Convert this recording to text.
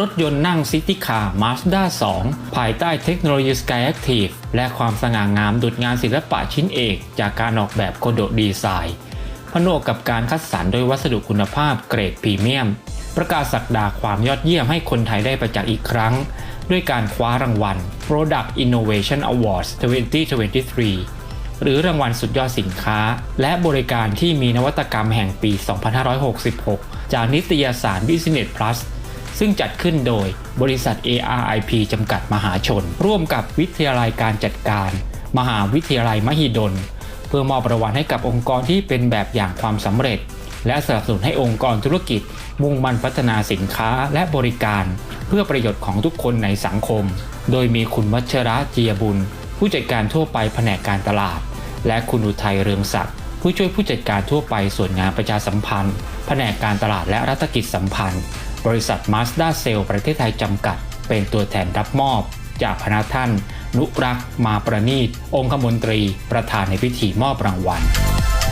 รถยนต์นั่งซิตี้คาร์ Mazda 2 ภายใต้เทคโนโลยี Skyactiv และความสง่างามดุจงานศิลปะชิ้นเอกจากการออกแบบโคโดดีไซน์ผนวกกับการคัดสรรโดยวัสดุคุณภาพเกรดพรีเมียม ประกาศสักดาความยอดเยี่ยมให้คนไทยได้ประจักษ์อีกครั้ง ด้วยการคว้ารางวัล Product Innovation Awards 2023หรือรางวัลสุดยอดสินค้า และบริการที่มีนวัตกรรมแห่งปี 2566 จากนิตยสาร Business Plus ซึ่งจัดขึ้นโดยบริษัท ARIP จำกัดมหาชน ร่วมกับวิทยาลัยการจัดการ มหาวิทยาลัยมหิดล เพื่อมอบรางวัลให้กับองค์กรที่เป็นแบบอย่างความสำเร็จ และสนับสนุนให้องค์กรธุรกิจ มุ่งมั่นพัฒนาสินค้าและบริการ เพื่อประโยชน์ของทุกคนในสังคม โดยมีคุณวัชระเจียบุญ ผู้จัดการทั่วไปแผนกการตลาด และคุณอุทัยเรืองศักดิ์ผู้ช่วยผู้จัดการทั่วไปส่วนงานประชาสัมพันธ์ แผนกการตลาดและรัฐกิจสัมพันธ์ บริษัท Mazda c e l l ประเทศไทยจำกัด เป็นตัวแทนรับมอบ จากพนักท่าน นุรักษ์มาประนีตองคมนตรี ประธานในพิธีมอบรางวัล